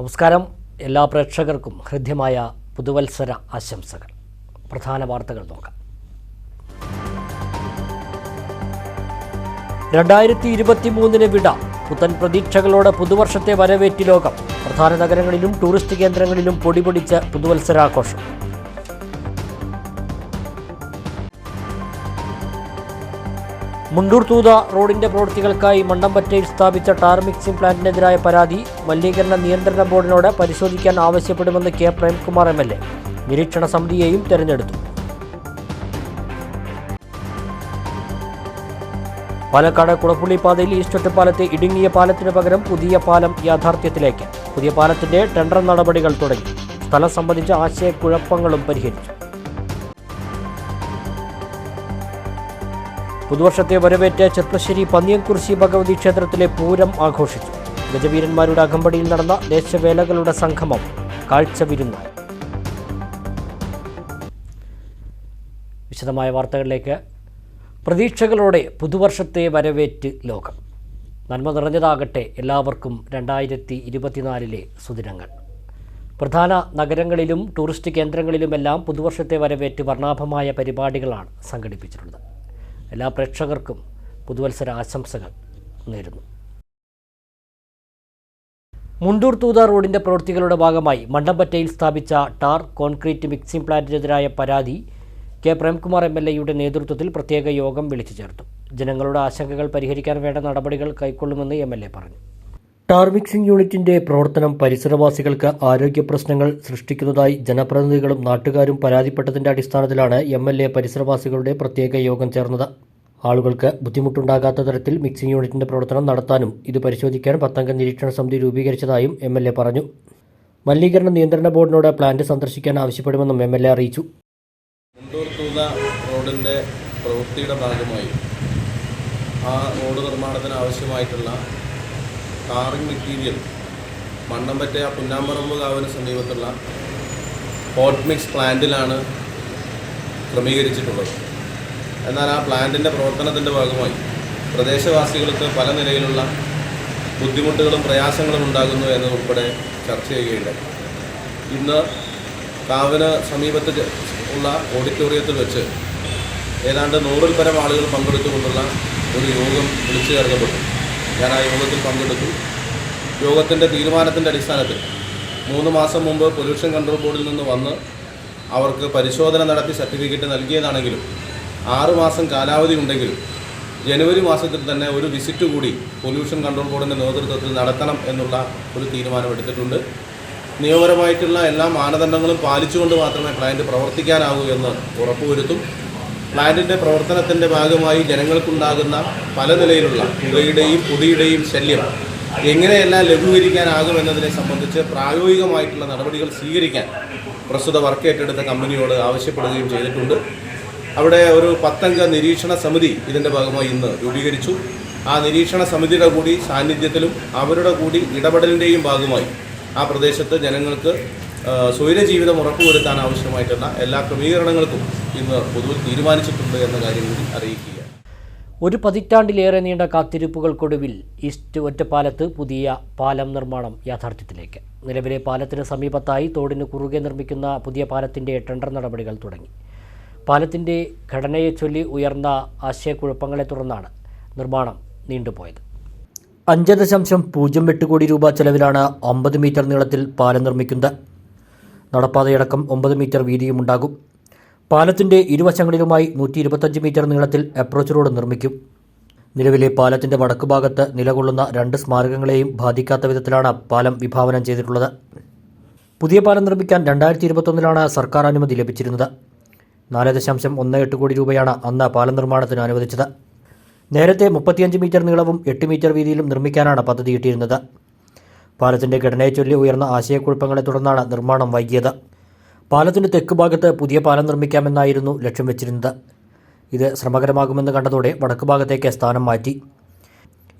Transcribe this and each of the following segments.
നമസ്കാരം. എല്ലാ പ്രേക്ഷകർക്കും ഹൃദ്യമായ പുതുവത്സര ആശംസകൾ. പ്രധാന വാർത്തകൾ നോക്കാം. രണ്ടായിരത്തി ഇരുപത്തി മൂന്നിന് വിട പുത്തൻ പ്രതീക്ഷകളോടെ പുതുവർഷത്തെ വരവേറ്റി ലോകം. പ്രധാന നഗരങ്ങളിലും ടൂറിസ്റ്റ് കേന്ദ്രങ്ങളിലും പൊടിപൊടിച്ച് പുതുവത്സരാഘോഷം. മുണ്ടൂർ തൂത റോഡിന്റെ പ്രവൃത്തികൾക്കായി മണ്ണമ്പറ്റയിൽ സ്ഥാപിച്ച ടാർ മിക്സിംഗ് പ്ലാന്റിനെതിരായ പരാതി മലിനീകരണ നിയന്ത്രണ ബോർഡിനോട് പരിശോധിക്കാൻ ആവശ്യപ്പെടുമെന്ന് K Premkumar M L A. നിരീക്ഷണ സമിതിയെയും തെരഞ്ഞെടുത്തു. പാലക്കാട് കുളപ്പുള്ളി പാതയിൽ ഈസ്റ്റൊട്ട് പാലത്തെ ഇടുങ്ങിയ പാലത്തിന് പകരം പുതിയ പാലം യാഥാർത്ഥ്യത്തിലേക്ക്. പുതിയ പാലത്തിന്റെ ടെൻഡർ നടപടികൾ തുടങ്ങി. സ്ഥലം സംബന്ധിച്ച ആശയക്കുഴപ്പങ്ങളും പരിഹരിച്ചു. പുതുവർഷത്തെ വരവേറ്റ് ചെർപ്പശ്ശേരി പന്നിയംകുറിശി ഭഗവതി ക്ഷേത്രത്തിലെ പൂരം ആഘോഷിച്ചു. ഗജവീരന്മാരുടെ അകമ്പടിയിൽ നടന്ന ദേശവേലകളുടെ സംഗമം കാഴ്ചവിരുന്നായി വിശദമായ വാർത്തകളിലേക്ക്. പ്രതീക്ഷകളോടെ പുതുവർഷത്തെ വരവേറ്റ് ലോകം. നന്മ നിറഞ്ഞതാകട്ടെ എല്ലാവർക്കും രണ്ടായിരത്തി ഇരുപത്തിനാലിലെ സുദിനങ്ങൾ. പ്രധാന നഗരങ്ങളിലും ടൂറിസ്റ്റ് കേന്ദ്രങ്ങളിലുമെല്ലാം പുതുവർഷത്തെ വരവേറ്റ് വർണാഭമായ പരിപാടികളാണ് സംഘടിപ്പിച്ചിട്ടുള്ളത്. എല്ലാ പ്രേക്ഷകർക്കും പുതുവത്സര ആശംസകൾ നേരുന്നു. മുണ്ടൂർ തൂത റോഡിന്റെ പ്രവൃത്തികളുടെ ഭാഗമായി മണ്ടമ്പറ്റയിൽ സ്ഥാപിച്ച ടാർ കോൺക്രീറ്റ് മിക്സിംഗ് പ്ലാന്റിനെതിരായ പരാതി കെ പ്രേംകുമാർ എം എൽ എയുടെ നേതൃത്വത്തിൽ പ്രത്യേക യോഗം വിളിച്ചു ചേർത്തു. ജനങ്ങളുടെ ആശങ്കകൾ പരിഹരിക്കാൻ വേണ്ട നടപടികൾ കൈക്കൊള്ളുമെന്ന് എം എൽ എ പറഞ്ഞു. ടാർ മിക്സിംഗ് യൂണിറ്റിന്റെ പ്രവർത്തനം പരിസരവാസികൾക്ക് ആരോഗ്യ പ്രശ്നങ്ങൾ സൃഷ്ടിക്കുന്നതായി ജനപ്രതിനിധികളും നാട്ടുകാരും പരാതിപ്പെട്ടതിന്റെ അടിസ്ഥാനത്തിലാണ് എം എൽ എ പരിസരവാസികളുടെ പ്രത്യേക യോഗം ചേർന്നത്. ആളുകൾക്ക് ബുദ്ധിമുട്ടുണ്ടാകാത്ത തരത്തിൽ മിക്സിംഗ് യൂണിറ്റിന്റെ പ്രവർത്തനം നടത്താനും ഇത് പരിശോധിക്കാൻ പത്തംഗ നിരീക്ഷണ സമിതി രൂപീകരിച്ചതായും എം എൽ എ പറഞ്ഞു. മലിനീകരണ നിയന്ത്രണ ബോർഡിനോട് പ്ലാന്റ് സന്ദർശിക്കാൻ ആവശ്യപ്പെടുമെന്നും എം എൽ എ അറിയിച്ചു. റോഡിന്റെ പ്രവൃത്തിയുടെ ഭാഗമായി ആ റോഡ് നിർമ്മാണത്തിന് ആവശ്യമായിട്ടുള്ള ടാറിംഗ് മെറ്റീരിയൽ മണ്ണമ്പറ്റ പുന്നാമ്പറമ്പ് കാവിന് സമീപത്തുള്ള ഹോട്ട് മിക്സ് പ്ലാന്റിലാണ് ക്രമീകരിച്ചിട്ടുള്ളത്. എന്നാൽ ആ പ്ലാന്റിന്റെ പ്രവർത്തനത്തിന്റെ ഭാഗമായി പ്രദേശവാസികൾക്ക് പല നിലയിലുള്ള ബുദ്ധിമുട്ടുകളും പ്രയാസങ്ങളും ഉണ്ടാകുന്നു എന്നതുൾപ്പെടെ ചർച്ച ചെയ്യുകയുണ്ടായി. ഇന്ന് കാവിന് സമീപത്ത് ഉള്ള ഓഡിറ്റോറിയത്തിൽ വെച്ച് ഏതാണ്ട് നൂറിൽ പരം ആളുകൾ പങ്കെടുത്തുകൊണ്ടുള്ള ഒരു യോഗം വിളിച്ചു ചേർക്കപ്പെട്ടു. ഞാൻ ആ യോഗത്തിൽ പങ്കെടുത്തു. യോഗത്തിന്റെ തീരുമാനത്തിന്റെ അടിസ്ഥാനത്തിൽ മൂന്ന് മാസം മുമ്പ് പൊല്യൂഷൻ കൺട്രോൾ ബോർഡിൽ നിന്ന് വന്ന് അവർക്ക് പരിശോധന നടത്തി സർട്ടിഫിക്കറ്റ് നൽകിയതാണെങ്കിലും ആറ് മാസം കാലാവധി ഉണ്ടെങ്കിലും ജനുവരി മാസത്തിൽ തന്നെ ഒരു വിസിറ്റ് കൂടി പൊല്യൂഷൻ കൺട്രോൾ ബോർഡിന്റെ നേതൃത്വത്തിൽ നടത്തണം എന്നുള്ള ഒരു തീരുമാനമെടുത്തിട്ടുണ്ട് നിയമപരമായിട്ടുള്ള എല്ലാ മാനദണ്ഡങ്ങളും പാലിച്ചുകൊണ്ട് മാത്രമേ പ്ലാന്റ് പ്രവർത്തിക്കാനാവൂ എന്ന് ഉറപ്പുവരുത്തും. പ്ലാന്റിന്റെ പ്രവർത്തനത്തിന്റെ ഭാഗമായി ജനങ്ങൾക്കുണ്ടാകുന്ന പല നിലയിലുള്ള പുകയുടെയും പൊടിയുടെയും ശല്യം എങ്ങനെയെല്ലാം ലഘൂകരിക്കാനാകുമെന്നതിനെ സംബന്ധിച്ച് പ്രായോഗികമായിട്ടുള്ള നടപടികൾ സ്വീകരിക്കാൻ പ്രസ്തുത വർക്ക് ഏറ്റെടുത്ത കമ്പനിയോട് ആവശ്യപ്പെടുകയും ചെയ്തിട്ടുണ്ട്. അവിടെ ഒരു പത്തംഗ നിരീക്ഷണ സമിതി ഇതിന്റെ ഭാഗമായി ഇന്ന് രൂപീകരിച്ചു. ആ നിരീക്ഷണ സമിതിയുടെ കൂടി സാന്നിധ്യത്തിലും അവരുടെ കൂടി ഇടപെടലിന്റെയും ഭാഗമായി ആ പ്രദേശത്ത് ജനങ്ങൾക്ക് സ്വൈരജീവിതം ഉറപ്പുവരുത്താൻ ആവശ്യമായിട്ടുള്ള എല്ലാ ക്രമീകരണങ്ങൾക്കും ഇന്ന് പൊതുവിൽ തീരുമാനിച്ചിട്ടുണ്ട് എന്ന കാര്യം കൂടി അറിയിക്കുക ഒരു പതിറ്റാണ്ടിലേറെ നീണ്ട കാത്തിരിപ്പുകൾക്കൊടുവിൽ ഈസ്റ്റ് ഒറ്റപ്പാലത്ത് പുതിയ പാലം നിർമ്മാണം യാഥാർത്ഥ്യത്തിലേക്ക്. നിലവിലെ പാലത്തിന് സമീപത്തായി തോടിന് കുറുകെ നിർമ്മിക്കുന്ന പുതിയ പാലത്തിന്റെ ടെൻഡർ നടപടികൾ തുടങ്ങി. പാലത്തിന്റെ ഘടനയെ ചൊല്ലി ഉയർന്ന ആശയക്കുഴപ്പങ്ങളെ തുടർന്നാണ് നിർമ്മാണം നീണ്ടുപോയത്. അഞ്ച് ദശാംശം പൂജ്യം എട്ട് കോടി രൂപ ചെലവിലാണ് അമ്പത് മീറ്റർ നീളത്തിൽ പാലം നിർമ്മിക്കുന്നത്. നടപ്പാതയടക്കം ഒമ്പത് മീറ്റർ വീതിയുമുണ്ടാകും. പാലത്തിന്റെ ഇരുവശങ്ങളിലുമായി നൂറ്റി ഇരുപത്തഞ്ച് മീറ്റർ നീളത്തിൽ അപ്രോച്ച് റോഡ് നിർമ്മിക്കും. നിലവിലെ പാലത്തിന്റെ വടക്കുഭാഗത്ത് നിലകൊള്ളുന്ന രണ്ട് സ്മാരകങ്ങളെയും ബാധിക്കാത്ത വിധത്തിലാണ് പാലം വിഭാവനം ചെയ്തിട്ടുള്ളത്. പുതിയ പാലം നിർമ്മിക്കാൻ രണ്ടായിരത്തി ഇരുപത്തൊന്നിലാണ് സർക്കാർ അനുമതി ലഭിച്ചിരുന്നത്. നാല് ദശാംശം ഒന്ന് എട്ട് കോടി രൂപയാണ് അന്ന് പാലം നിർമ്മാണത്തിന് അനുവദിച്ചത്. നേരത്തെ മുപ്പത്തിയഞ്ച് മീറ്റർ നീളവും എട്ട് മീറ്റർ വീതിയിലും നിർമ്മിക്കാനാണ് പദ്ധതിയിട്ടിരുന്നത് ഘടനയെ ചൊല്ലി ഉയർന്ന ആശയക്കുഴപ്പങ്ങളെ തുടർന്നാണ് നിർമ്മാണം വൈകിയത്. പാലത്തിന്റെ തെക്ക് ഭാഗത്ത് പുതിയ പാലം നിർമ്മിക്കാമെന്നായിരുന്നു ലക്ഷ്യം വെച്ചിരുന്നത്. ഇത് ശ്രമകരമാകുമെന്ന് കണ്ടതോടെ വടക്ക് ഭാഗത്തേക്ക് സ്ഥാനം മാറ്റി.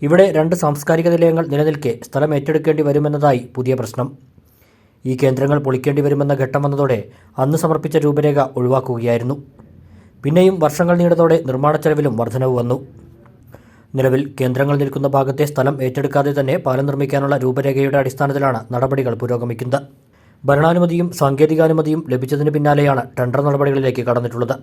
ഇവിടെ രണ്ട് സാംസ്കാരിക നിലയങ്ങൾ നിലനിൽക്കെ സ്ഥലം ഏറ്റെടുക്കേണ്ടി വരുമെന്നതായി പുതിയ പ്രശ്നം. ഈ കേന്ദ്രങ്ങൾ പൊളിക്കേണ്ടി വരുമെന്ന ഘട്ടം വന്നതോടെ അന്ന് സമർപ്പിച്ച രൂപരേഖ ഒഴിവാക്കുകയായിരുന്നു. പിന്നെയും വർഷങ്ങൾ നീണ്ടതോടെ നിർമ്മാണ ചെലവിലും വർധനവ് വന്നു. നിലവിൽ കേന്ദ്രങ്ങൾ നിൽക്കുന്ന ഭാഗത്തെ സ്ഥലം ഏറ്റെടുക്കാതെ തന്നെ പാലം നിർമ്മിക്കാനുള്ള രൂപരേഖയുടെ അടിസ്ഥാനത്തിലാണ് നടപടികൾ പുരോഗമിക്കുന്നത്. ഭരണാനുമതിയും സാങ്കേതികാനുമതിയും ലഭിച്ചതിന് പിന്നാലെയാണ് ടെൻഡർ നടപടികളിലേക്ക് കടന്നിട്ടുള്ളത്.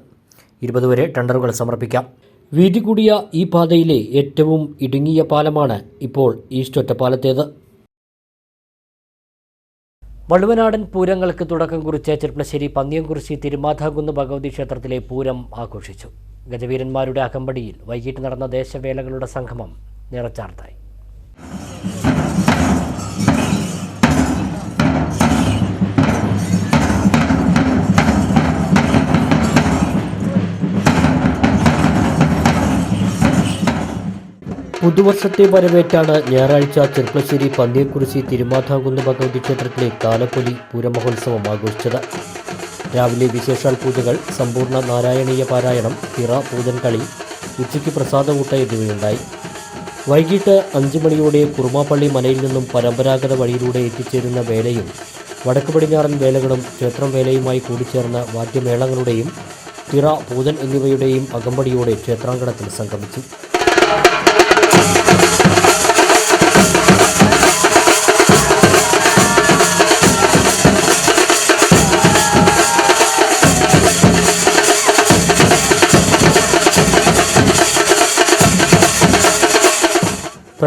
ഇരുപത് വരെ ടെൻഡറുകൾ സമർപ്പിക്കാം. വീതി കൂടിയ ഈ പാതയിലെ ഏറ്റവും ഇടുങ്ങിയ പാലമാണ് ഇപ്പോൾ ഈസ്റ്റ് ഒറ്റപ്പാലത്തേത് വള്ളുവനാടൻ പൂരങ്ങൾക്ക് തുടക്കം കുറിച്ച ചെർപ്പളശ്ശേരി പന്നിയംകുറിശി തിരുമാധാകുന്ന് ഭഗവതി ക്ഷേത്രത്തിലെ പൂരം ആഘോഷിച്ചു. ഗജവീരന്മാരുടെ അകമ്പടിയിൽ വൈകിട്ട് നടന്ന ദേശവേലകളുടെ സംഗമം നിറച്ചാർത്തായി. പുതുവർഷത്തെ വരവേറ്റാണ് ഞായറാഴ്ച ചെർപ്പശ്ശേരി പന്നിയക്കുറിശി തിരുമാധാകുന്ന് ഭഗവതി ക്ഷേത്രത്തിലെ താലപ്പൊലി പൂരമഹോത്സവം ആഘോഷിച്ചത്. രാവിലെ വിശേഷാൽ പൂജകൾ സമ്പൂർണ നാരായണീയ പാരായണം തിറ പൂജൻകളി ഉച്ചയ്ക്ക് പ്രസാദകൂട്ട എന്നിവയുണ്ടായി. വൈകിട്ട് അഞ്ച് മണിയോടെ കുറുമാപ്പള്ളി മലയിൽ നിന്നും പരമ്പരാഗത വഴിയിലൂടെ എത്തിച്ചേരുന്ന വേലയും വടക്ക് പടിഞ്ഞാറൻ വേലകളും ക്ഷേത്രം വേലയുമായി കൂടിച്ചേർന്ന വാദ്യമേളങ്ങളുടെയും തിറ പൂജൻ എന്നിവയുടെയും അകമ്പടിയോടെ ക്ഷേത്രാങ്കണത്തിൽ സംഗമിച്ചു.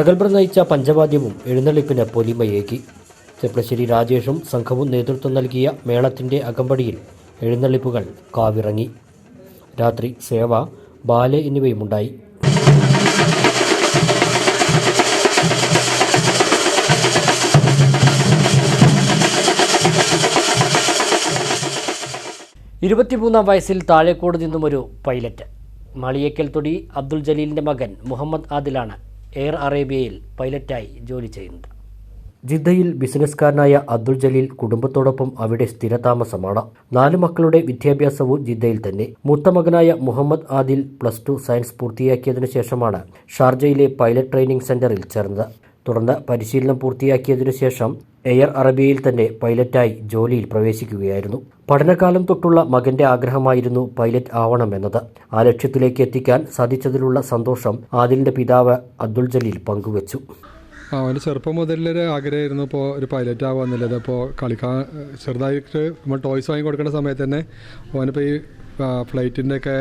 പ്രഗത്ഭർ നയിച്ച പഞ്ചവാദ്യവും എഴുന്നള്ളിപ്പിന് പൊലിമയേകി. ചെപ്ലശ്ശേരി രാജേഷും സംഘവും നേതൃത്വം നൽകിയ മേളത്തിന്റെ അകമ്പടിയിൽ എഴുന്നള്ളിപ്പുകൾ കാവിറങ്ങി. രാത്രി സേവ ബാലെ എന്നിവയുമുണ്ടായി. ഇരുപത്തിമൂന്നാം വയസ്സിൽ താഴെക്കോട് നിന്നും ഒരു പൈലറ്റ്. മാളിയേക്കൽ തൊടി അബ്ദുൾ ജലീലിന്റെ മകൻ മുഹമ്മദ് ആദിലാണ് എയർ അറേബ്യയിൽ പൈലറ്റായി ജോലി ചെയ്യുന്നത് ജിദ്ദയിൽ ബിസിനസ്സുകാരനായ അബ്ദുൾ ജലീൽ കുടുംബത്തോടൊപ്പം അവിടെ സ്ഥിരതാമസമാണ്. നാല് മക്കളുടെ വിദ്യാഭ്യാസവും ജിദ്ദയിൽ തന്നെ. മൂത്ത മകനായ Muhammad Adil plus two science പൂർത്തിയാക്കിയതിനു ശേഷമാണ് ഷാർജയിലെ പൈലറ്റ് ട്രെയിനിംഗ് സെന്ററിൽ ചേർന്നത്. തുടർന്ന് പരിശീലനം പൂർത്തിയാക്കിയതിനു ശേഷം എയർ അറബിയയിൽ തന്നെ പൈലറ്റായി ജോലിയിൽ പ്രവേശിക്കുകയായിരുന്നു. പഠനകാലം തൊട്ടുള്ള മകന്റെ ആഗ്രഹമായിരുന്നു പൈലറ്റ് ആവണമെന്നത് ആ ലക്ഷ്യത്തിലേക്ക് എത്തിക്കാൻ സാധിച്ചതിലുള്ള സന്തോഷം ആദിലിന്റെ പിതാവ് അബ്ദുൾ ജലീൽ പങ്കുവച്ചു. അവന്റെ ചെറുപ്പം മുതലൊരു ആഗ്രഹമായിരുന്നു ഇപ്പോൾ ഒരു പൈലറ്റ് ആവുക എന്നുള്ളത്. ഇപ്പോൾ കളിക്കാൻ ചെറുതായിട്ട് നമ്മൾ ടോയ്സ് വാങ്ങി കൊടുക്കുന്ന സമയത്ത് തന്നെ അവനിപ്പോൾ ഈ ഫ്ലൈറ്റിന്റെ ഒക്കെ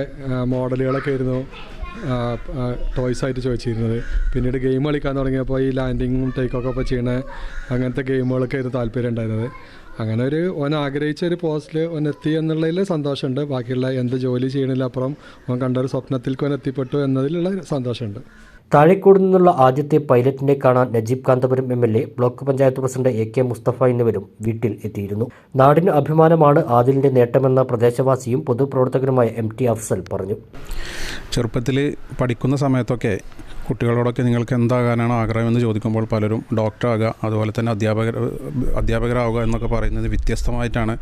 മോഡലുകളൊക്കെ ആയിരുന്നു. ടോയ്സ് ആയിട്ട് ചോദിച്ചിരുന്നത്. പിന്നീട് ഗെയിം കളിക്കാൻ തുടങ്ങിയപ്പോൾ ഈ ലാൻഡിങ്ങും ടേക്കൊക്കെ ഒക്കെ ചെയ്യണ അങ്ങനത്തെ ഗെയിമുകളൊക്കെ ആയിരുന്നു താല്പര്യം ഉണ്ടായിരുന്നത്. അങ്ങനെ ഒരു ഓൻ ആഗ്രഹിച്ച ഒരു പോസ്റ്റിൽ ഓൻ എത്തി എന്നുള്ളതിൽ സന്തോഷമുണ്ട്. ബാക്കിയുള്ള എന്ത് ജോലി ചെയ്യണില്ല അപ്പുറം ഓൻ കണ്ട ഒരു സ്വപ്നത്തിൽ ഓൻ എത്തിപ്പെട്ടു എന്നതിലുള്ള സന്തോഷമുണ്ട്. താഴേക്കോട് നിന്നുള്ള ആദ്യത്തെ പൈലറ്റിനെ കാണാൻ Najeeb Kanthapuram M L A block panchayat president A K Mustafa എന്നിവരും വീട്ടിൽ എത്തിയിരുന്നു. നാടിന് അഭിമാനമാണ് ആദിലിന്റെ നേട്ടമെന്ന പ്രദേശവാസിയും പൊതുപ്രവർത്തകനുമായ എം ടി അഫ്സൽ പറഞ്ഞു. ചെറുപ്പത്തിൽ പഠിക്കുന്ന സമയത്തൊക്കെ കുട്ടികളോടൊക്കെ നിങ്ങൾക്ക് എന്താകാനാണ് ആഗ്രഹമെന്ന് ചോദിക്കുമ്പോൾ പലരും ഡോക്ടറാകുക അതുപോലെ തന്നെ അധ്യാപകർ അധ്യാപകരാവുക എന്നൊക്കെ പറയുന്നത് വ്യത്യസ്തമായിട്ടാണ്.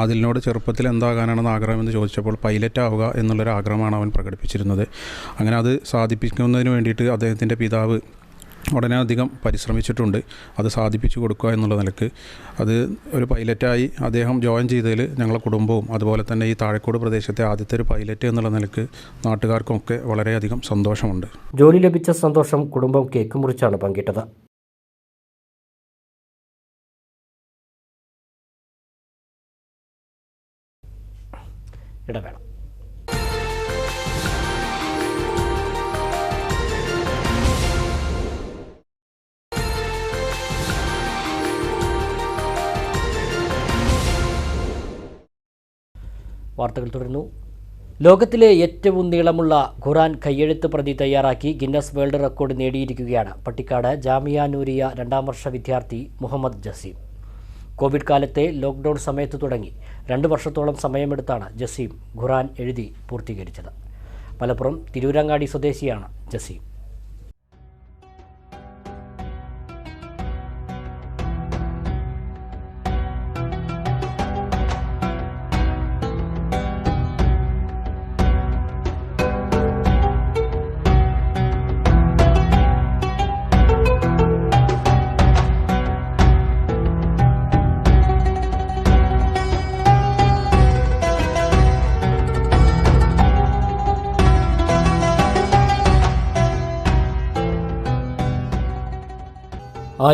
ആദിലിനോട് ചെറുപ്പത്തിൽ എന്താകാനാണെന്ന് ആഗ്രഹമെന്ന് ചോദിച്ചപ്പോൾ പൈലറ്റ് ആവുക എന്നുള്ളൊരു ആഗ്രഹമാണ് അവൻ പ്രകടിപ്പിച്ചിരുന്നത്. അങ്ങനെ അത് സാധിപ്പിക്കുന്നതിന് വേണ്ടിയിട്ട് അദ്ദേഹത്തിന്റെ പിതാവ് ഉടനെ അധികം പരിശ്രമിച്ചിട്ടുണ്ട്. അത് സാധിപ്പിച്ചു കൊടുക്കുക എന്നുള്ള നിലയ്ക്ക്. അത് ഒരു പൈലറ്റായി അദ്ദേഹം ജോയിൻ ചെയ്തതിൽ ഞങ്ങളുടെ കുടുംബവും അതുപോലെ തന്നെ ഈ താഴെക്കോട് പ്രദേശത്തെ ആദ്യത്തെ ഒരു പൈലറ്റ് എന്നുള്ള നിലയ്ക്ക് നാട്ടുകാർക്കൊക്കെ വളരെയധികം സന്തോഷമുണ്ട്. ജോലി ലഭിച്ച സന്തോഷം കുടുംബം കേക്ക് മുറിച്ചാണ് പങ്കിട്ടത്. ഇടവേള. വാർത്തകൾ തുടരുന്നു. ലോകത്തിലെ ഏറ്റവും നീളമുള്ള ഖുറാൻ കയ്യെഴുത്ത് പ്രതി തയ്യാറാക്കി ഗിന്നസ് വേൾഡ് റെക്കോർഡ് നേടിയിരിക്കുകയാണ്. പട്ടിക്കാട് ജാമിയാനൂരിയ രണ്ടാം വർഷ വിദ്യാർത്ഥി മുഹമ്മദ് ജസീം. കോവിഡ് കാലത്തെ ലോക്ക്ഡൗൺ സമയത്ത് തുടങ്ങി. രണ്ട് വർഷത്തോളം സമയമെടുത്താണ് ജസീം ഖുറാൻ എഴുതി പൂർത്തീകരിച്ചത്. മലപ്പുറം തിരൂരങ്ങാടി സ്വദേശിയാണ് ജസീം.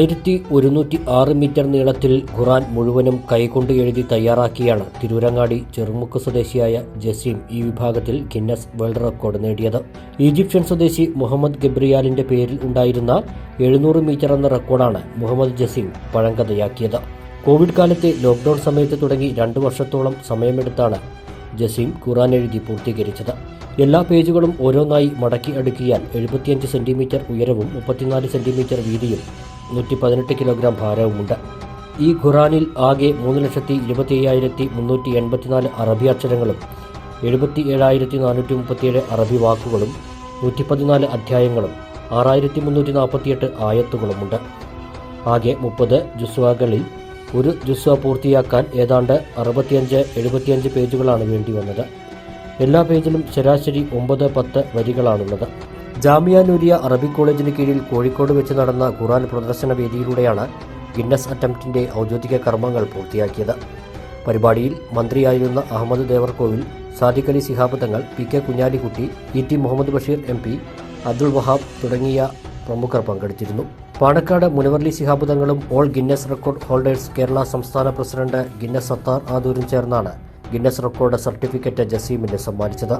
ആയിരത്തി ഒരുന്നൂറ്റി ആറ് മീറ്റർ നീളത്തിൽ ഖുറാൻ മുഴുവനും കൈകൊണ്ട് എഴുതി തയ്യാറാക്കിയാണ് തിരൂരങ്ങാടി ചെറുമുക്ക് സ്വദേശിയായ ജസീം ഈ വിഭാഗത്തിൽ ഗിന്നസ് വേൾഡ് റെക്കോർഡ് നേടിയത്. ഈജിപ്ഷ്യൻ സ്വദേശി മുഹമ്മദ് ഗബ്രിയാലിന്റെ പേരിൽ ഉണ്ടായിരുന്ന എഴുന്നൂറ് മീറ്റർ എന്ന റെക്കോർഡാണ് മുഹമ്മദ് ജസീം പഴങ്കഥയാക്കിയത്. കോവിഡ് കാലത്തെ ലോക്ക്ഡൌൺ സമയത്ത് തുടങ്ങി രണ്ടു വർഷത്തോളം സമയമെടുത്താണ് ജസീം ഖുറാൻ എഴുതി പൂർത്തീകരിച്ചത്. എല്ലാ പേജുകളും ഓരോന്നായി മടക്കി അടുക്കിയാൽ എഴുപത്തിയഞ്ച് സെന്റിമീറ്റർ ഉയരവും മുപ്പത്തിനാല് സെന്റിമീറ്റർ വീതിയും നൂറ്റി പതിനെട്ട് കിലോഗ്രാം ഭാരവുമുണ്ട്. ഈ ഖുറാനിൽ ആകെ മൂന്ന് ലക്ഷത്തി ഇരുപത്തി അയ്യായിരത്തി മുന്നൂറ്റി എൺപത്തിനാല് അറബി അക്ഷരങ്ങളും എഴുപത്തി ഏഴായിരത്തി നാനൂറ്റി മുപ്പത്തിയേഴ് അറബി വാക്കുകളും നൂറ്റി പതിനാല് അധ്യായങ്ങളും ആറായിരത്തി മുന്നൂറ്റി നാൽപ്പത്തിയെട്ട് ആയത്തുകളുമുണ്ട്. ആകെ മുപ്പത് ജുസ്വകളിൽ ഒരു ജുസ്വ പൂർത്തിയാക്കാൻ ഏതാണ്ട് അറുപത്തിയഞ്ച് എഴുപത്തിയഞ്ച് പേജുകളാണ് വേണ്ടി വന്നത് എല്ലാ പേജിലും ശരാശരി ഒമ്പത് പത്ത് വരികളാണുള്ളത്. ജാമിയ നൂരിയ അറബിക് കോളേജിന് കീഴിൽ കോഴിക്കോട് വെച്ച് നടന്ന ഖുറാൻ പ്രദർശന വേദിയിലൂടെയാണ് ഗിന്നസ് അറ്റംപ്റ്റിന്റെ ഔദ്യോഗിക കർമ്മങ്ങൾ പൂർത്തിയാക്കിയത്. പരിപാടിയിൽ മന്ത്രിയായിരുന്ന Ahmed Devarkovil Sadiq Ali Shihab Thangal P K Kunhalikutty E T Muhammad Basheer M P Abdul Wahab തുടങ്ങിയ പ്രമുഖർ പങ്കെടുത്തിരുന്നു. പാണക്കാട് മുനവർലി ശിഹാബ് തങ്ങളും all Guinness record holders Kerala സംസ്ഥാന പ്രസിഡന്റ് ഗിന്നസ് സത്താർ ആദൂരും ചേർന്നാണ് ഗിന്നസ് റെക്കോർഡ് സർട്ടിഫിക്കറ്റ് ജസീമിന് സമ്മാനിച്ചത്.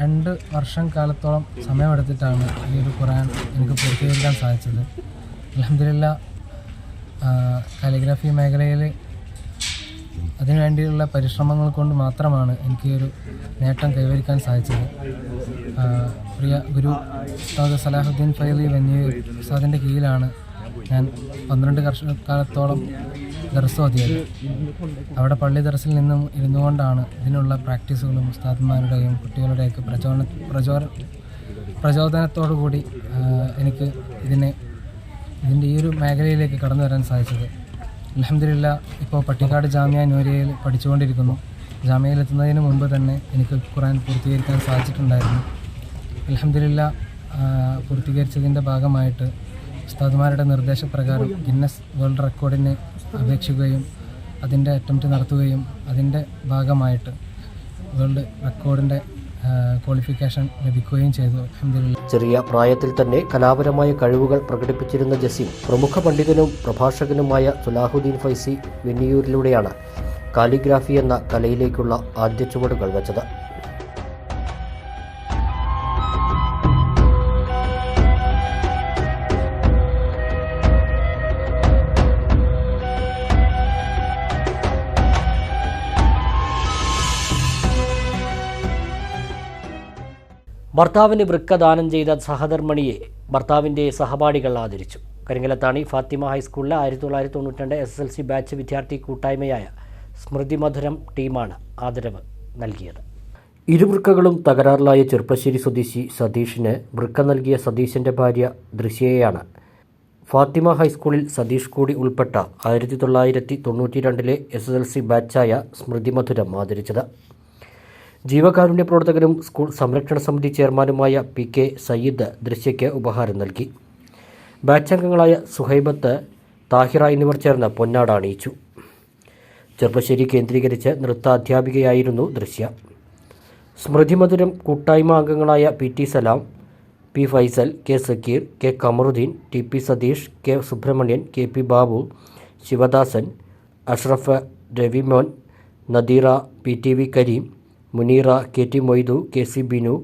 രണ്ട് വർഷം കാലത്തോളം സമയമെടുത്തിട്ടാണ് ഈ ഒരു ഖുറാൻ എനിക്ക് പൂർത്തീകരിക്കാൻ സാധിച്ചത്. അലഹമില്ല കാലിഗ്രാഫി മേഖലയിൽ അതിനുവേണ്ടിയുള്ള പരിശ്രമങ്ങൾ കൊണ്ട് മാത്രമാണ് എനിക്ക് ഈ ഒരു നേട്ടം കൈവരിക്കാൻ സാധിച്ചത്. പ്രിയ ഗുരു സലാഹുദ്ദീൻ ഫൈലി വന്യ സാദിന്റെ കീഴിലാണ് ഞാൻ പന്ത്രണ്ട് വർഷ കാലത്തോളം ദർസ് ഓതിയത് അവിടെ പള്ളി ദർസിൽ നിന്നും ഇരുന്നുകൊണ്ടാണ് ഇതിനുള്ള പ്രാക്ടീസുകളും ഉസ്താദ്മാരുടെയും കുട്ടികളുടെയൊക്കെ പ്രചോദന പ്രചോദ പ്രചോദനത്തോടു കൂടി എനിക്ക് ഇതിനെ ഇതിന്റെ ഈ ഒരു മേഖലയിലേക്ക് കടന്നു വരാൻ സാധിച്ചത്. അലഹമില്ല ഇപ്പോൾ പട്ടിക്കാട് ജാമ്യ നൂരിയയിൽ പഠിച്ചുകൊണ്ടിരിക്കുന്നു. ജാമ്യയിലെത്തുന്നതിന് മുമ്പ് തന്നെ എനിക്ക് ഖുറാൻ പൂർത്തീകരിക്കാൻ സാധിച്ചിട്ടുണ്ടായിരുന്നു. അലഹമില്ല പൂർത്തീകരിച്ചതിന്റെ ഭാഗമായിട്ട് ഉസ്താദുമാരുടെ നിർദ്ദേശപ്രകാരം ഗിന്നസ് വേൾഡ് റെക്കോർഡിന് അപേക്ഷിക്കുകയും അതിന്റെ അറ്റംപ്റ്റ് നടത്തുകയും അതിന്റെ ഭാഗമായിട്ട് വേൾഡ് റെക്കോർഡിന്റെ ക്വാളിഫിക്കേഷൻ ലഭിക്കുകയും ചെയ്തു. ചെറിയ പ്രായത്തിൽ തന്നെ കലാപരമായ കഴിവുകൾ പ്രകടിപ്പിച്ചിരുന്ന ജസീം പ്രമുഖ പണ്ഡിതനും പ്രഭാഷകനുമായ സുലാഹുദ്ദീൻ ഫൈസി വെന്നിയൂരിലൂടെയാണ് കാലിഗ്രാഫി എന്ന കലയിലേക്കുള്ള ആദ്യ ചുവടുകൾ വച്ചത്. ഭർത്താവിന് വൃക്ക ദാനം ചെയ്ത സഹധർമ്മിണിയെ ഭർത്താവിന്റെ സഹപാഠികൾ ആദരിച്ചു. കരിങ്കലത്താണി ഫാത്തിമ ഹൈസ്കൂളിലെ ആയിരത്തി തൊള്ളായിരത്തി തൊണ്ണൂറ്റി രണ്ട് എസ് എൽ സി ബാച്ച് വിദ്യാർത്ഥി കൂട്ടായ്മയായ സ്മൃതി മധുരം ടീമാണ് ആദരവ് നൽകിയത്. ഇരുവൃക്കകളും തകരാറിലായ ചെറുപ്പശ്ശേരി സ്വദേശി സതീഷിന് വൃക്ക നൽകിയ സതീഷിന്റെ ഭാര്യ ദൃശ്യയെയാണ്. ഫാത്തിമ ഹൈസ്കൂളിൽ സതീഷ് കൂടി ഉൾപ്പെട്ട ആയിരത്തി തൊള്ളായിരത്തി തൊണ്ണൂറ്റി രണ്ടിലെ എസ് എസ് എൽ സി ബാച്ചായ സ്മൃതി മധുരം ആദരിച്ചത്. ജീവകാരുണ്യ പ്രവർത്തകനും സ്കൂൾ സംരക്ഷണ സമിതി ചെയർമാനുമായ പി കെ സയ്യിദ് ദൃശ്യയ്ക്ക് ഉപഹാരം നൽകി. ബാച്ച് അംഗങ്ങളായ സുഹൈബത്ത് താഹിറ എന്നിവർ ചേർന്ന് പൊന്നാട അണിയിച്ചു. ചെറുപ്പശ്ശേരി കേന്ദ്രീകരിച്ച് നൃത്താധ്യാപികയായിരുന്നു ദൃശ്യ. സ്മൃതിമധുരം കൂട്ടായ്മ അംഗങ്ങളായ P T Salam P Faisal K Zakir K Kamaruddin T P Satheesh K Subrahmanian K P Babu Sivadasan Ashraf Ravimon Nadeera P T V Kareem Muneera K T Moidu K C Binu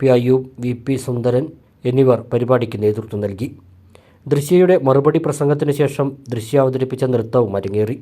P Ayyub V P Sundaran എന്നിവർ പരിപാടിക്ക് നേതൃത്വം നൽകി. ദൃശ്യയുടെ മറുപടി പ്രസംഗത്തിന് ശേഷം ദൃശ്യ അവതരിപ്പിച്ച നൃത്തവും അരങ്ങേറി.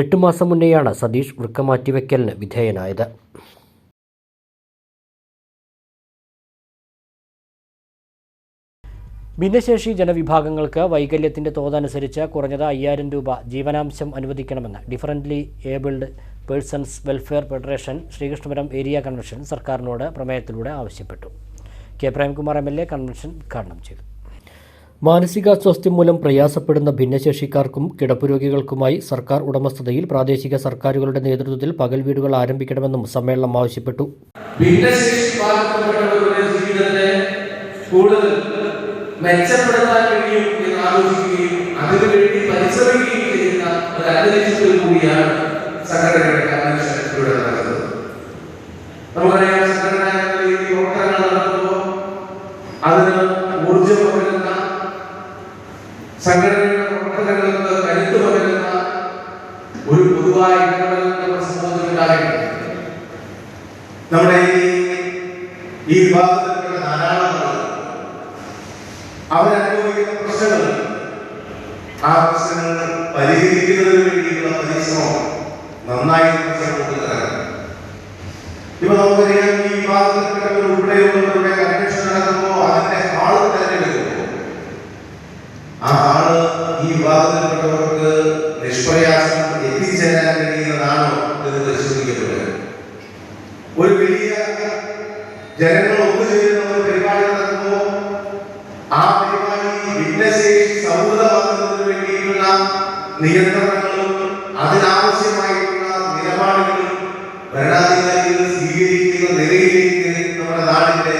എട്ട് മാസം മുന്നെയാണ് സതീഷ് വൃക്ക മാറ്റിവെക്കലിന് വിധേയനായത്. ഭിന്നശേഷി ജനവിഭാഗങ്ങൾക്ക് വൈകല്യത്തിന്റെ തോതനുസരിച്ച് കുറഞ്ഞത് അയ്യായിരം രൂപ ജീവനാംശം അനുവദിക്കണമെന്ന് differently abled persons welfare federation Sreekrishnapuram area convention സർക്കാരിനോട് പ്രമേയത്തിലൂടെ ആവശ്യപ്പെട്ടു. K. Premkumar M. L. A. Convention ഉദ്ഘാടനം ചെയ്തു. മാനസികാസ്വാസ്ഥ്യം മൂലം പ്രയാസപ്പെടുന്ന ഭിന്നശേഷിക്കാർക്കും കിടപ്പുരോഗികൾക്കുമായി സർക്കാർ ഉടമസ്ഥതയിൽ പ്രാദേശിക സർക്കാരുകളുടെ നേതൃത്വത്തിൽ പകൽ വീടുകൾ ആരംഭിക്കണമെന്നും സമ്മേളനം ആവശ്യപ്പെട്ടു. ഭിന്നശേഷി അതിന് സംഘടനയുടെ കരുത്ത് പകരുന്ന ഒരു പൊതുവായ നമ്മുടെ ഈ വിഭാഗത്തിലുള്ള ധാരാളം അവരനുഭവിക്കുന്ന പ്രശ്നങ്ങൾ ആ പ്രശ്നങ്ങൾ പരിഹരിക്കുന്നതിന് വേണ്ടിയുള്ള പരിശ്രമം നന്നായി ഇപ്പൊ നമുക്കറിയാം ഈ വിഭാഗത്തിൽപ്പെട്ടവർ ഉൾപ്പെടെയുള്ളവരുടെ നിയന്ത്രണങ്ങളും അതിനാവശ്യമായിട്ടുള്ള നിലപാടുകളും ഭരണാധികാരികൾ സ്വീകരിക്കുന്ന നിലയിലേക്ക് നമ്മുടെ നാടിന്റെ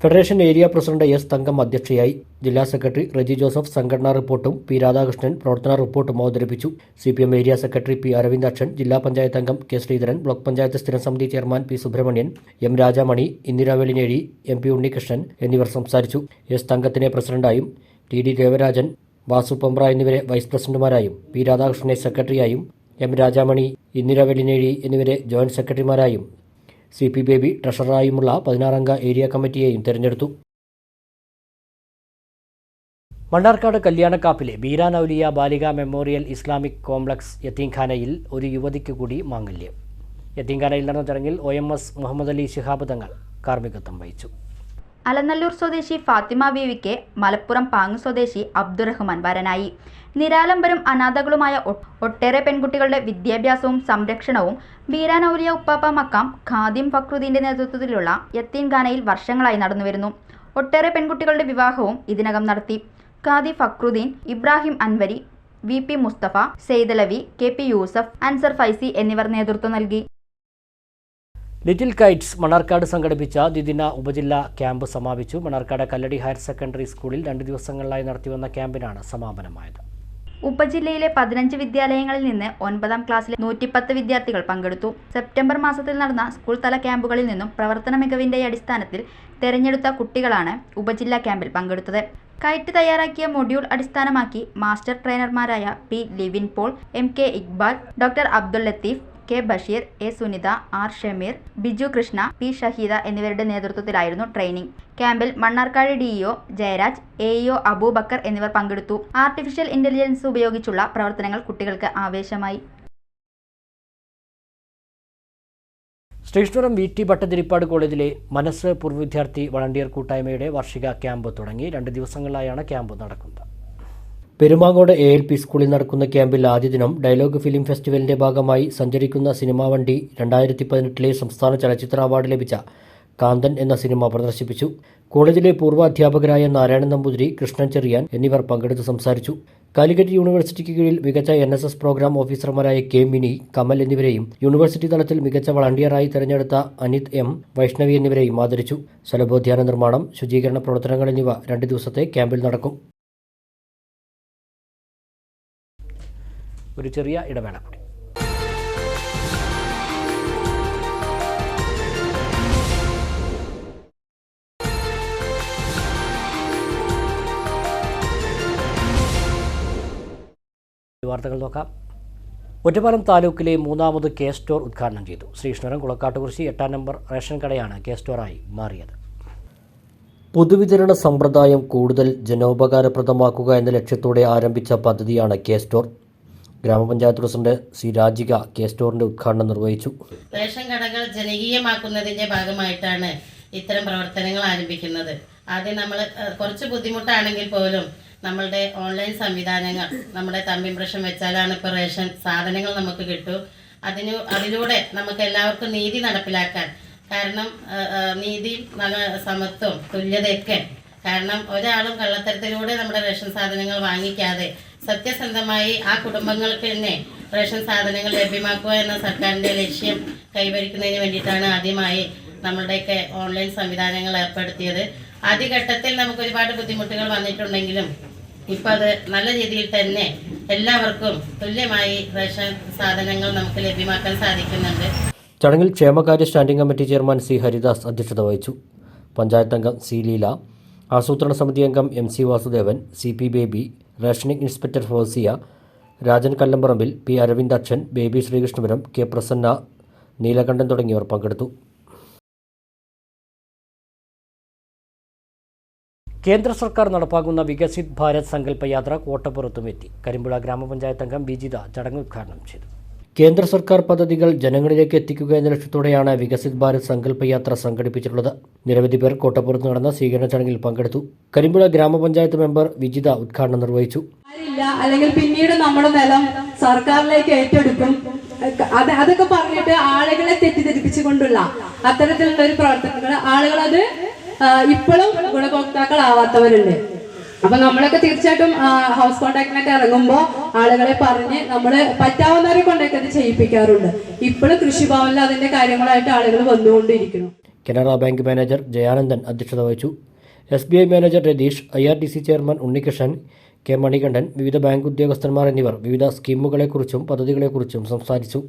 federation area president S Thankam അധ്യക്ഷയായി ജില്ലാ സെക്രട്ടറി റെജി ജോസഫ് സംഘടനാ റിപ്പോർട്ടും പി രാധാകൃഷ്ണൻ പ്രവർത്തന റിപ്പോർട്ടും അവതരിപ്പിച്ചു. C P M area secretary P Aravindakshan ജില്ലാ പഞ്ചായത്ത് അംഗം കെ ശ്രീധരൻ ബ്ലോക്ക് പഞ്ചായത്ത് സ്ഥിരം സമിതി chairman P Subramanian M Rajamani Indira Velinezhi M P Unnikrishnan എന്നിവർ സംസാരിച്ചു. എസ് തങ്കത്തിനെ പ്രസിഡന്റായും ടി ഡി ദേവരാജൻ വാസു പമ്പ്ര എന്നിവരെ വൈസ് പ്രസിഡന്റുമാരായും പി രാധാകൃഷ്ണനെ സെക്രട്ടറിയായും എം രാജാമണി ഇന്ദിരാ വെള്ളിനേഴി എന്നിവരെ ജോയിന്റ് സെക്രട്ടറിമാരായും സി പി ബേബി ട്രഷററായുമുള്ള പതിനാറംഗ ഏരിയ കമ്മിറ്റിയെയും തെരഞ്ഞെടുത്തു. Mannarkkad കല്യാണക്കാപ്പിലെ Beeranauliya Balika memorial Islamic complex യത്തീംഖാനയിൽ ഒരു യുവതിക്ക് കൂടി മാംഗല്യം. യത്തീംഖാനയിൽ നടന്ന ചടങ്ങിൽ O M S Muhammad Ali Shihab Thangal കാർമ്മികത്വം വഹിച്ചു. അലനല്ലൂർ സ്വദേശി ഫാത്തിമ ബീവിക്ക് മലപ്പുറം പാങ് സ്വദേശി അബ്ദുറഹ്മാൻ വരനായി. നിരാലംബരും അനാഥകളുമായ ഒട്ടേറെ പെൺകുട്ടികളുടെ വിദ്യാഭ്യാസവും സംരക്ഷണവും ബീരാനൌലിയ ഉപ്പാപ്പ മക്കാം ഖാദിം ഫക്രുദ്ദീന്റെ നേതൃത്വത്തിലുള്ള യത്തീൻഖാനയിൽ വർഷങ്ങളായി നടന്നുവരുന്നു. ഒട്ടേറെ പെൺകുട്ടികളുടെ വിവാഹവും ഇതിനകം നടത്തി. Qazi Fakhruddin Ibrahim Anwari V P Musthafa Saidalavi K P Yusuf Ansar Faizy എന്നിവർ നേതൃത്വം നൽകി. ലിറ്റിൽ കൈറ്റ്സ് മണർക്കാട് സംഘടിപ്പിച്ച ദ്വിദിന ഉപജില്ലാ ക്യാമ്പ് സമാപിച്ചു. മണർക്കാട് കല്ലടി ഹയർ സെക്കൻഡറി സ്കൂളിൽ രണ്ട് ദിവസങ്ങളിലായി നടത്തിവന്ന ക്യാമ്പിനാണ് സമാപനമായത്. ഉപജില്ലയിലെ പതിനഞ്ച് വിദ്യാലയങ്ങളിൽ നിന്ന് ഒൻപതാം ക്ലാസ്സിലെ നൂറ്റിപ്പത്ത് വിദ്യാർത്ഥികൾ പങ്കെടുത്തു. സെപ്റ്റംബർ മാസത്തിൽ നടന്ന സ്കൂൾ തല ക്യാമ്പുകളിൽ നിന്നും പ്രവർത്തന മികവിന്റെ അടിസ്ഥാനത്തിൽ തെരഞ്ഞെടുത്ത കുട്ടികളാണ് ഉപജില്ലാ ക്യാമ്പിൽ പങ്കെടുത്തത്. കയറ്റ് തയ്യാറാക്കിയ മൊഡ്യൂൾ അടിസ്ഥാനമാക്കി master ട്രെയിനർമാരായ P Livin Paul M K Iqbal doctor Abdul Latheef K Basheer A Sunitha R Shameer Biju Krishna P Shaheeda എന്നിവരുടെ നേതൃത്വത്തിലായിരുന്നു ട്രെയിനിംഗ് ക്യാമ്പിൽ മണ്ണാർക്കാട് ഡിഇഒ ജയരാജ് എഇഒ അബൂബക്കർ എന്നിവർ പങ്കെടുത്തു. ആർട്ടിഫിഷ്യൽ ഇന്റലിജൻസ് ഉപയോഗിച്ചുള്ള പ്രവർത്തനങ്ങൾ കുട്ടികൾക്ക് ആവേശമായി. ശ്രീഷ്ണുരം വി ടി ഭട്ടതിരിപ്പാട് കോളേജിലെ മനസ്സ് പൂർവ വിദ്യാർത്ഥി വളണ്ടിയർ കൂട്ടായ്മയുടെ വാർഷിക ക്യാമ്പ് തുടങ്ങി. രണ്ട് ദിവസങ്ങളിലായാണ് ക്യാമ്പ് നടക്കുന്നത്. പെരുമാങ്ങോട് എ എൽ പി സ്കൂളിൽ നടക്കുന്ന ക്യാമ്പിൽ ആദ്യ ദിനം ഡയലോഗ് ഫിലിം ഫെസ്റ്റിവലിന്റെ ഭാഗമായി സഞ്ചരിക്കുന്ന സിനിമാ വണ്ടി രണ്ടായിരത്തി പതിനെട്ടിലെ സംസ്ഥാന ചലച്ചിത്ര അവാർഡ് ലഭിച്ച കാന്തൻ എന്ന സിനിമ പ്രദർശിപ്പിച്ചു. കോളേജിലെ പൂർവ അധ്യാപകരായ നാരായണൻ നമ്പൂതിരി കൃഷ്ണൻ ചെറിയാൻ എന്നിവർ പങ്കെടുത്ത് സംസാരിച്ചു. കാലിക്കറ്റ് യൂണിവേഴ്സിറ്റിക്ക് കീഴിൽ മികച്ച എൻ എസ് എസ് പ്രോഗ്രാം ഓഫീസർമാരായ കെ മിനി കമൽ എന്നിവരെയും യൂണിവേഴ്സിറ്റി തലത്തിൽ മികച്ച വളണ്ടിയറായി തെരഞ്ഞെടുത്ത അനിത് എം വൈഷ്ണവി എന്നിവരെയും ആദരിച്ചു. സ്ഥലബോധ്യാന നിർമ്മാണം ശുചീകരണ പ്രവർത്തനങ്ങൾ എന്നിവ രണ്ട് ദിവസത്തെ ക്യാമ്പിൽ നടക്കും. ഒരു ചെറിയ ഇടവേള കൂടി വാർത്തകൾ നോക്കാം. ഒറ്റപ്പാലം താലൂക്കിലെ മൂന്നാമത് കെ സ്റ്റോർ ഉദ്ഘാടനം ചെയ്തു. ശ്രീകൃഷ്ണപുരം കുളക്കാട്ടുകുറിശി എട്ടാം നമ്പർ റേഷൻ കടയാണ് കെ സ്റ്റോറായി മാറിയത്. പൊതുവിതരണ സമ്പ്രദായം കൂടുതൽ ജനോപകാരപ്രദമാക്കുക എന്ന ലക്ഷ്യത്തോടെ ആരംഭിച്ച പദ്ധതിയാണ് കെ സ്റ്റോർ. ഗ്രാമപഞ്ചായത്ത് പ്രസിഡന്റ് സി രാജിക കെ സ്റ്റോറിന്റെ ഉദ്ഘാടനം നിർവഹിച്ചു. റേഷൻ കടകൾ ജനകീയമാക്കുന്നതിന്റെ ഭാഗമായിട്ടാണ് ഇത്തരം പ്രവർത്തനങ്ങൾ ആരംഭിക്കുന്നത്. ആദ്യം നമ്മൾ കുറച്ച് ബുദ്ധിമുട്ടാണെങ്കിൽ പോലും നമ്മളുടെ ഓൺലൈൻ സംവിധാനങ്ങൾ നമ്മുടെ തമ്പിൻ പ്രശ്നം വെച്ചാലാണ് ഇപ്പോൾ റേഷൻ സാധനങ്ങൾ നമുക്ക് കിട്ടും. അതിനു അതിലൂടെ നമുക്ക് എല്ലാവർക്കും നീതി നടപ്പിലാക്കാൻ കാരണം നീതി സമത്വം തുല്യതയൊക്കെ കാരണം ഒരാളും കള്ളത്തരത്തിലൂടെ നമ്മുടെ റേഷൻ സാധനങ്ങൾ വാങ്ങിക്കാതെ സത്യസന്ധമായി ആ കുടുംബങ്ങൾക്ക് തന്നെ റേഷൻ സാധനങ്ങൾ ലഭ്യമാക്കുക എന്ന സർക്കാരിന്റെ ലക്ഷ്യം കൈവരിക്കുന്നതിന് വേണ്ടിയിട്ടാണ് ആദ്യമായി നമ്മളുടെയൊക്കെ ഓൺലൈൻ സംവിധാനങ്ങൾ ഏർപ്പെടുത്തിയത്. ആദ്യഘട്ടത്തിൽ നമുക്ക് ഒരുപാട് ബുദ്ധിമുട്ടുകൾ വന്നിട്ടുണ്ടെങ്കിലും ഇപ്പോൾ അത് നല്ല രീതിയിൽ തന്നെ എല്ലാവർക്കും തുല്യമായി റേഷൻ സാധനങ്ങൾ നമുക്ക് ലഭ്യമാക്കാൻ സാധിക്കുന്നുണ്ട്. ചടങ്ങിൽ ക്ഷേമകാര്യ standing committee chairman C Haridas അധ്യക്ഷത വഹിച്ചു. പഞ്ചായത്ത് അംഗം സി ലീല ആസൂത്രണ സമിതി അംഗം M C Vasudevan C P Baby rationing inspector Fousiya Rajan Kallamparambil P Aravindakshan Baby Sreekrishnapuram K Prasanna Neelakandan തുടങ്ങിയവർ പങ്കെടുത്തു. കേന്ദ്ര സർക്കാർ നടപ്പാക്കുന്ന വികസിത് ഭാരത് സങ്കല്പ യാത്ര കോട്ടപ്പുറത്തും എത്തി. കരിമ്പുഴ ഗ്രാമപഞ്ചായത്ത് അംഗം ബിജിത ചടങ്ങ് ഉദ്ഘാടനം ചെയ്തു. കേന്ദ്ര സർക്കാർ പദ്ധതികൾ ജനങ്ങളിലേക്ക് എത്തിക്കുക എന്ന ലക്ഷ്യത്തോടെയാണ് വികസിത് ഭാരത് സങ്കല്പ യാത്ര സംഘടിപ്പിച്ചിട്ടുള്ളത്. നിരവധി പേർ കോട്ടപ്പുറത്ത് നടന്ന സ്വീകരണ ചടങ്ങിൽ പങ്കെടുത്തു. കരിമ്പുഴ ഗ്രാമപഞ്ചായത്ത് മെമ്പർ വിജിത ഉദ്ഘാടനം നിർവഹിച്ചു. അല്ലെങ്കിൽ പിന്നീട് നമ്മുടെ നിലം സർക്കാരിലേക്ക് ഏറ്റെടുക്കും. അത് അതൊക്കെ പറഞ്ഞിട്ട് ആളുകളെ തെറ്റിദ്ധരിപ്പിച്ചുകൊണ്ടുള്ള അത്തരത്തിലുള്ള ഒരു പ്രവർത്തനങ്ങൾ. ആളുകൾ അത് ഇപ്പോഴും ഗുണഭോക്താക്കളാവാത്തവരുണ്ട് അപ്പൊ നമ്മളൊക്കെ തീർച്ചയായിട്ടും ഹൗസ് കോണ്ടാക്ടിനൊക്കെ ഇറങ്ങുമ്പോൾ ആളുകളെ പറഞ്ഞ് നമ്മൾ പറ്റാവുന്നവരെ കൊണ്ടൊക്കെ അത് ചെയ്യിപ്പിക്കാറുണ്ട്. ഇപ്പോഴും കൃഷിഭവനിൽ അതിന്റെ കാര്യങ്ങളായിട്ട് ആളുകൾ വന്നുകൊണ്ടിരിക്കുന്നു. കനറ ബാങ്ക് മാനേജർ ജയാനന്ദൻ അധ്യക്ഷത വഹിച്ചു. S B I manager Ratheesh I R T C chairman Unnikrishnan K Manikandan വിവിധ ബാങ്ക് ഉദ്യോഗസ്ഥന്മാർ എന്നിവർ വിവിധ സ്കീമുകളെക്കുറിച്ചും പദ്ധതികളെക്കുറിച്ചും സംസാരിച്ചു.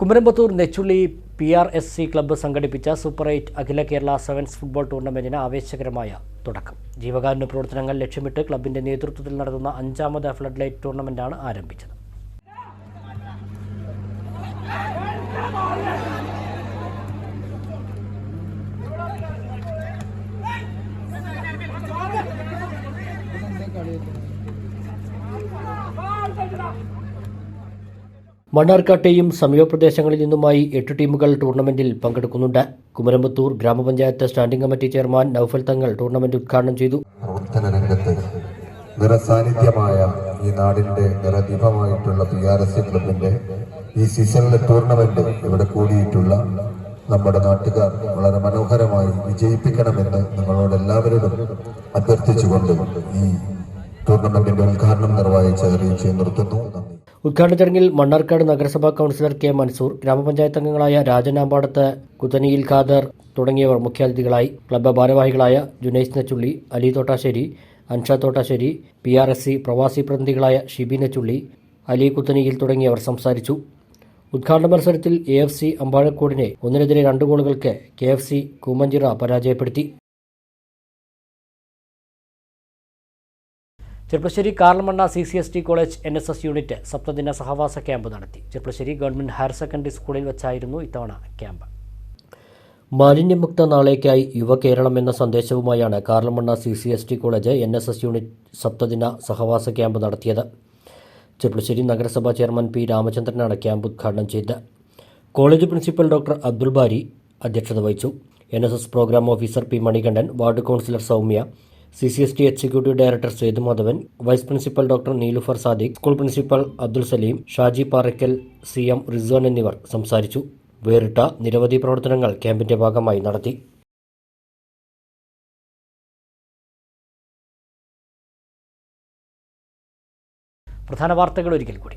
Kumaramputhur Nechulli P R S C club സംഘടിപ്പിച്ച സൂപ്പർ എയ്റ്റ് അഖില കേരള സെവൻസ് ഫുട്ബോൾ ടൂർണമെന്റിന് ആവേശകരമായ തുടക്കം. ജീവകാരുണ്യ പ്രവർത്തനങ്ങൾ ലക്ഷ്യമിട്ട് ക്ലബിന്റെ നേതൃത്വത്തിൽ നടത്തുന്ന അഞ്ചാമത് ഫ്ലഡ് ലൈറ്റ് ടൂർണമെന്റാണ് ആരംഭിച്ചത്. മണ്ണാർക്കാട്ടെയും സമീപപ്രദേശങ്ങളിൽ നിന്നുമായി എട്ട് ടീമുകൾ ടൂർണമെന്റിൽ പങ്കെടുക്കുന്നുണ്ട്. കുമരമ്പത്തൂർ ഗ്രാമപഞ്ചായത്ത് സ്റ്റാൻഡിംഗ് കമ്മിറ്റി ചെയർമാൻ നൌഫൽ തങ്ങൾ ടൂർണമെന്റ് ഉദ്ഘാടനം ചെയ്തു. നിറസാന്നിധ്യമായ ഈ നാടിന്റെ നിറദീപമായിട്ടുള്ള പി ആർ എസ് ക്ലബിന്റെ ഈ സീസണിലെ ടൂർണമെന്റ് ഇവിടെ കൂടിയിട്ടുള്ള നമ്മുടെ നാട്ടുകാർ വളരെ മനോഹരമായി വിജയിപ്പിക്കണമെന്ന് നിങ്ങളോട് എല്ലാവരോടും അഭ്യർത്ഥിച്ചുകൊണ്ട് ഈ ടൂർണമെന്റിന്റെ ഉദ്ഘാടനം നിർവഹിച്ച് അറിയിച്ച് നിർത്തുന്നു. ഉദ്ഘാടന ചടങ്ങിൽ മണ്ണാർക്കാട് നഗരസഭാ കൗൺസിലർ കെ മൻസൂർ ഗ്രാമപഞ്ചായത്ത് അംഗങ്ങളായ രാജനാമ്പാടത്ത് കുത്തനിയിൽ ഖാദർ തുടങ്ങിയവർ മുഖ്യാതിഥികളായി. ക്ലബ്ബ് ഭാരവാഹികളായ Junais Nechulli Ali Thottassery Ansha Thottassery P R S C പ്രവാസി പ്രതിനിധികളായ ഷിബി നെച്ചുള്ളി അലി കുത്തനിയിൽ തുടങ്ങിയവർ സംസാരിച്ചു. ഉദ്ഘാടന മത്സരത്തിൽ എ എഫ് സി അമ്പാഴക്കോടിനെ ഒന്നിനെതിരെ രണ്ട് ഗോളുകൾക്ക് കെ എഫ് സി കൂമഞ്ചിറ പരാജയപ്പെടുത്തി. Cherpulassery Karalmanna C C S T college N S S unit സപ്തദിന സഹവാസ ക്യാമ്പ് നടത്തി. ചെർപ്പശ്ശേരി ഗവൺമെന്റ് ഹയർ സെക്കൻഡറി സ്കൂളിൽ വെച്ചായിരുന്നു ഇത്തവണ ക്യാമ്പ്. മാലിന്യമുക്ത നാളേക്കായി യുവകേരളം എന്ന സന്ദേശവുമായാണ് Karalmanna C C S T college N S S unit സപ്തദിന സഹവാസ ക്യാമ്പ് നടത്തിയത്. ചെർപ്പശ്ശേരി നഗരസഭാ ചെയർമാൻ പി രാമചന്ദ്രനാണ് ക്യാമ്പ് ഉദ്ഘാടനം ചെയ്തത് college principal doctor Abdul Bari അധ്യക്ഷത വഹിച്ചു. N programme officer P Manikandan ward councillor Soumya C C S T executive director Sethumadhavan vice principal doctor Nilufar Sadiq school principal Abdul Saleem Shaji Parackal C M Rizwan എന്നിവർ സംസാരിച്ചു. വേറിട്ട നിരവധി പ്രവർത്തനങ്ങൾ ക്യാമ്പിന്റെ ഭാഗമായി നടത്തി. പ്രധാന വാർത്തകൾ ഒരിക്കൽ കൂടി.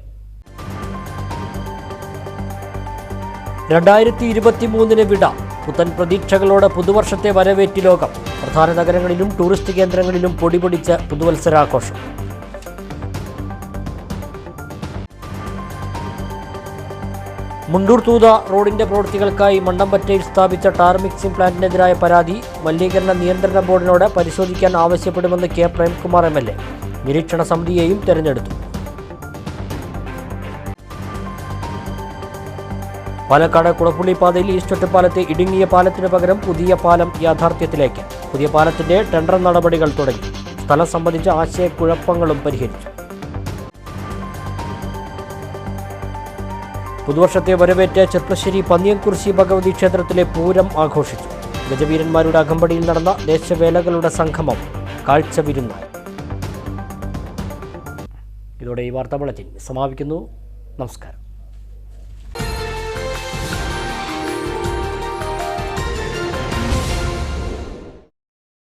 രണ്ടായിരത്തി ഇരുപത്തി മൂന്നിന് വിട പുത്തൻ പ്രതീക്ഷകളോടെ പുതുവർഷത്തെ വരവേറ്റി ലോകം. പ്രധാന നഗരങ്ങളിലും ടൂറിസ്റ്റ് കേന്ദ്രങ്ങളിലും പൊടിപൊടിച്ച പുതുവത്സരാഘോഷം. മുണ്ടൂർ തൂത റോഡിന്റെ പ്രവൃത്തികൾക്കായി മണ്ണമ്പറ്റയിൽ സ്ഥാപിച്ച ടാർ മിക്സിംഗ് പ്ലാന്റിനെതിരായ പരാതി മലിനീകരണ നിയന്ത്രണ ബോർഡിനോട് പരിശോധിക്കാൻ ആവശ്യപ്പെടുമെന്ന് K Premkumar M L A. നിരീക്ഷണ സമിതിയെയും തെരഞ്ഞെടുത്തു. പാലക്കാട് കുളപ്പുള്ളി പാതയിൽ ഈസ്റ്റൊട്ട് പാലത്തെ ഇടുങ്ങിയ പാലത്തിന് പകരം പുതിയ പാലം യാഥാർത്ഥ്യത്തിലേക്ക്. പുതിയ പാലത്തിന്റെ ടെൻഡർ നടപടികൾ തുടങ്ങി. സ്ഥലം സംബന്ധിച്ച ആശയക്കുഴപ്പങ്ങളും പരിഹരിച്ചു. പുതുവർഷത്തെ വരവേറ്റ ചെർപ്പശ്ശേരി പന്നിയംകുറിശി ഭഗവതി ക്ഷേത്രത്തിലെ പൂരം ആഘോഷിച്ചു. ഗജവീരന്മാരുടെ അകമ്പടിയിൽ നടന്ന ദേശവേലകളുടെ സംഗമം കാഴ്ചവിരുന്നായി ഇതോടെ ഈ വാർത്താ ബുള്ളറ്റിൻ സമാപിക്കുന്നു. നമസ്കാരം.